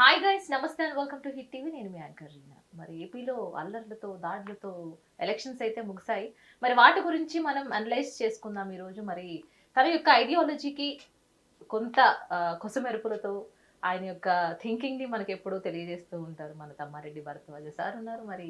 Hi guys నమస్తే and. Welcome to hit TV నేను మీ యాంకర్ రీనా. మరి ఏపీలో అల్లర్లతో దాడులతో ఎలక్షన్స్ అయితే ముగిశాయి. మరి వాటి గురించి మనం అనలైజ్ చేసుకుందాం ఈరోజు. మరి తన యొక్క ఐడియాలజీకి కొంత కొసమెరుపులతో ఆయన యొక్క థింకింగ్ని మనకి ఎప్పుడూ తెలియజేస్తూ ఉంటారు మన తమ్మారెడ్డి భరద్వాజ సార్ ఉన్నారు. మరి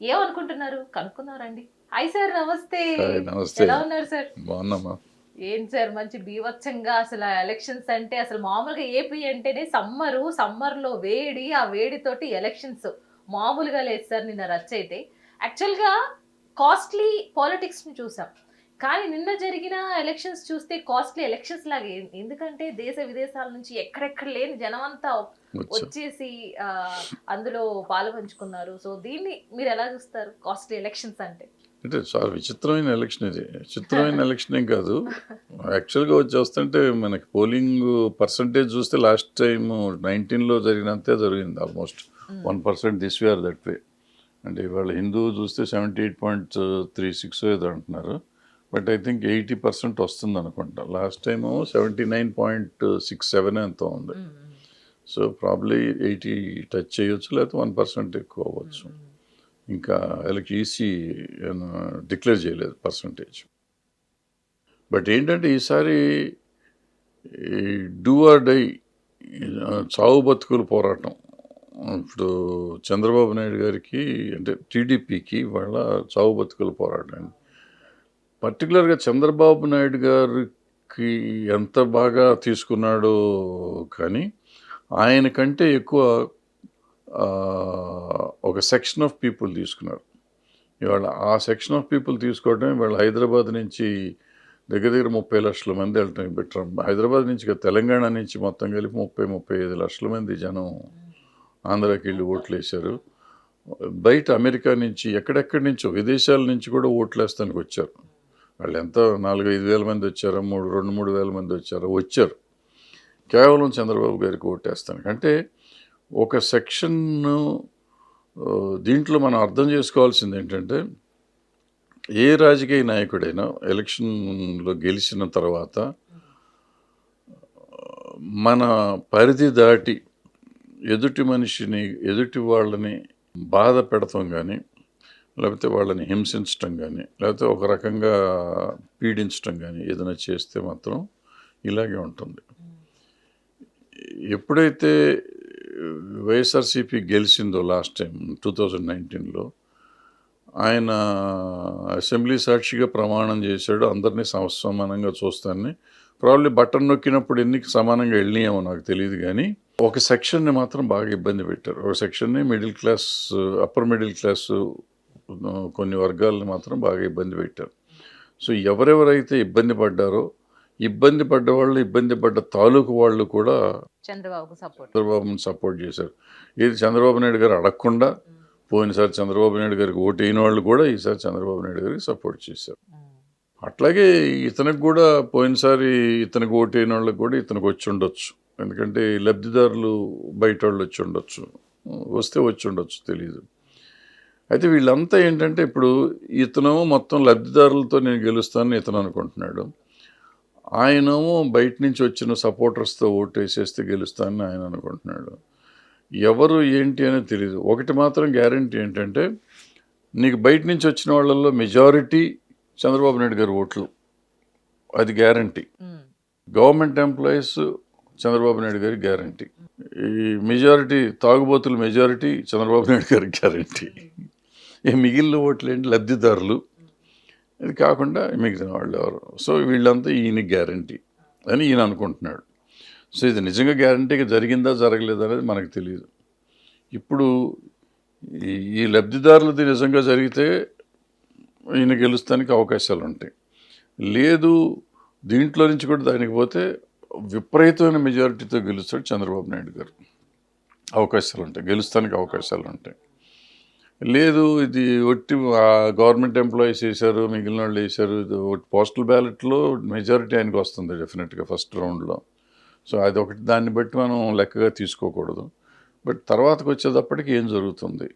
ఏమనుకుంటున్నారు? కనుక్కుందారండి హాయ్ సార్ నమస్తే. నమస్తే. ఎలా ఉన్నారు సార్ బాగున్నామా? ఏం సార్ మంచి బీభత్సంగా అసలు ఎలక్షన్స్ అంటే అసలు మామూలుగా ఏపీ అంటేనే సమ్మరు సమ్మర్లో వేడి ఆ వేడితోటి ఎలక్షన్స్ మామూలుగా లేదు సార్ నిన్న రచ్చ అయితే. యాక్చువల్గా కాస్ట్లీ పాలిటిక్స్ని చూసాం. కానీ నిన్న జరిగిన ఎలక్షన్స్ చూస్తే కాస్ట్లీ ఎలక్షన్స్ లాగే. ఎందుకంటే దేశ విదేశాల నుంచి ఎక్కడెక్కడ లేని జనం అంతా వచ్చా. వచ్చేసి అందులో పాలు పంచుకున్నారు. సో దీన్ని మీరు ఎలా చూస్తారు? కాస్ట్లీ ఎలక్షన్స్ అంటే? అంటే చాలా విచిత్రమైన ఎలక్షన్ ఇది. విచిత్రమైన ఎలక్షన్ ఏం కాదు. యాక్చువల్గా వచ్చి వస్తుంటే మనకి పోలింగ్ పర్సంటేజ్ చూస్తే లాస్ట్ టైం నైన్టీన్లో జరిగినంతే జరిగింది almost one percent this where that way అంటే ఇవాళ హిందూ చూస్తే seventy eight point three six ఏదో అంటున్నారు. But I think eighty percent వస్తుంది అనుకుంటా. Last time seventy nine point six seven ఎంతో ఉంది. సో ప్రాబ్లీ ఎయిటీ టచ్ చేయొచ్చు లేకపోతే వన్ పర్సెంట్ ఎక్కువ అవ్వచ్చు. ఇంకా వీళ్ళకి ఈసీ డిక్లేర్ చేయలేదు పర్సంటేజ్ బట్ ఏంటంటే ఈసారి డూ ఆర్ డై చావు బతుకుల పోరాటం. ఇప్పుడు చంద్రబాబు నాయుడు గారికి అంటే టీడీపీకి వాళ్ళ చావు బతుకుల పోరాటం. పర్టికులర్గా చంద్రబాబు నాయుడు గారికి ఎంత బాగా తీసుకున్నాడో కానీ ఆయన కంటే ఎక్కువ ఒక సెక్షన్ ఆఫ్ పీపుల్ తీసుకున్నారు. ఇవాళ ఆ సెక్షన్ ఆఫ్ పీపుల్ తీసుకోవడం ఇవాళ హైదరాబాద్ నుంచి దగ్గర దగ్గర ముప్పై లక్షల మంది వెళ్ళటం బెటర్ హైదరాబాద్ నుంచి తెలంగాణ నుంచి మొత్తం కలిపి ముప్పై ముప్పై ఐదు లక్షల మంది జనం ఆంధ్రాకి వెళ్ళి ఓట్లు వేశారు బయట అమెరికా నుంచి ఎక్కడెక్కడి నుంచో విదేశాల నుంచి కూడా ఓట్లు వేస్తానికి వచ్చారు. వాళ్ళు ఎంత? నాలుగు ఐదు వేల మంది వచ్చారో? మూడు రెండు మూడు వేల మంది వచ్చారో? వచ్చారు. కేవలం చంద్రబాబు గారికి ఓటేస్తానికి. అంటే ఒక సెక్షన్ దీంట్లో మనం అర్థం చేసుకోవాల్సింది ఏంటంటే ఏ రాజకీయ నాయకుడైనా ఎలక్షన్లో గెలిచిన తర్వాత మన పరిధి దాటి ఎదుటి మనిషిని ఎదుటి వాళ్ళని బాధ పెడతాం కానీ లేకపోతే వాళ్ళని హింసించటం కానీ లేకపోతే ఒక రకంగా పీడించటం కానీ ఏదైనా చేస్తే మాత్రం ఇలాగే ఉంటుంది. ఎప్పుడైతే వైఎస్ఆర్సీపీ గెలిచిందో లాస్ట్ టైం టూ థౌజండ్ నైన్టీన్లో ఆయన అసెంబ్లీ సాక్షిగా ప్రమాణం చేశాడు. అందరినీ సమానంగా చూస్తానని. ప్రాబ్లీ బటన్ నొక్కినప్పుడు ఎన్ని సమానంగా వెళ్ళినాయేమో నాకు తెలియదు కానీ ఒక సెక్షన్ని మాత్రం బాగా ఇబ్బంది పెట్టారు. ఒక సెక్షన్ని middle class upper middle class కొన్ని వర్గాలని మాత్రం బాగా ఇబ్బంది పెట్టారు. సో ఎవరెవరైతే ఇబ్బంది పడ్డారో ఇబ్బంది పడ్డ వాళ్ళు ఇబ్బంది పడ్డ తాలూకు వాళ్ళు కూడా చంద్రబాబుకు సపోర్ట్ చంద్రబాబుని సపోర్ట్ చేశారు. ఇది చంద్రబాబు నాయుడు గారు అడగకుండా పోయినసారి చంద్రబాబు నాయుడు గారికి ఓటు అయిన వాళ్ళు కూడా ఈసారి చంద్రబాబు నాయుడు గారికి సపోర్ట్ చేశారు. అట్లాగే ఇతనికి కూడా పోయినసారి ఇతనికి ఓటు అయిన వాళ్ళకి కూడా ఇతనికి వచ్చి ఉండొచ్చు. ఎందుకంటే లబ్ధిదారులు బయట వాళ్ళు వచ్చి ఉండొచ్చు. వస్తే వచ్చి ఉండొచ్చు తెలియదు అయితే వీళ్ళంతా ఏంటంటే ఇప్పుడు ఇతనేమో మొత్తం లబ్ధిదారులతో నేను గెలుస్తానని ఇతను అనుకుంటున్నాడు. ఆయనేమో బయట నుంచి వచ్చిన సపోర్టర్స్తో ఓటు వేసేస్తే గెలుస్తానని ఆయన అనుకుంటున్నాడు. ఎవరు ఏంటి అనేది తెలియదు ఒకటి మాత్రం గ్యారంటీ ఏంటంటే నీకు బయట నుంచి వచ్చిన వాళ్ళల్లో మెజారిటీ చంద్రబాబు నాయుడు గారి ఓట్లు. అది guarantee. Government employees Chandrababu Naidu గారి గ్యారంటీ. ఈ మెజారిటీ తాగుబోతుల మెజారిటీ చంద్రబాబు నాయుడు గారి గ్యారంటీ. ఈ మిగిలిన ఓట్లు ఏంటి లబ్ధిదారులు. ఇది కాకుండా మిగిలిన వాళ్ళు ఎవరు? సో వీళ్ళంతా ఈయన గ్యారంటీ అని ఈయన అనుకుంటున్నాడు. సో ఇది నిజంగా గ్యారంటీగా జరిగిందా జరగలేదా అనేది మనకు తెలియదు. ఇప్పుడు ఈ లబ్ధిదారులది నిజంగా జరిగితే ఈయన గెలుస్తానికి అవకాశాలు ఉంటాయి లేదు దీంట్లో నుంచి కూడా దానికి పోతే విపరీతమైన మెజారిటీతో గెలుస్తాడు చంద్రబాబు నాయుడు గారు. అవకాశాలు ఉంటాయి గెలుస్తానికి అవకాశాలు ఉంటాయి లేదు ఇది ఒట్టి గవర్నమెంట్ ఎంప్లాయీస్ వేశారు మిగిలిన వాళ్ళు వేశారు ఇది పోస్టల్ బ్యాలెట్లో మెజారిటీ ఆయనకు వస్తుంది డెఫినెట్గా ఫస్ట్ రౌండ్లో. సో అది ఒకటి దాన్ని బట్టి మనం లెక్కగా తీసుకోకూడదు. బట్ తర్వాతకు వచ్చేటప్పటికి ఏం జరుగుతుంది?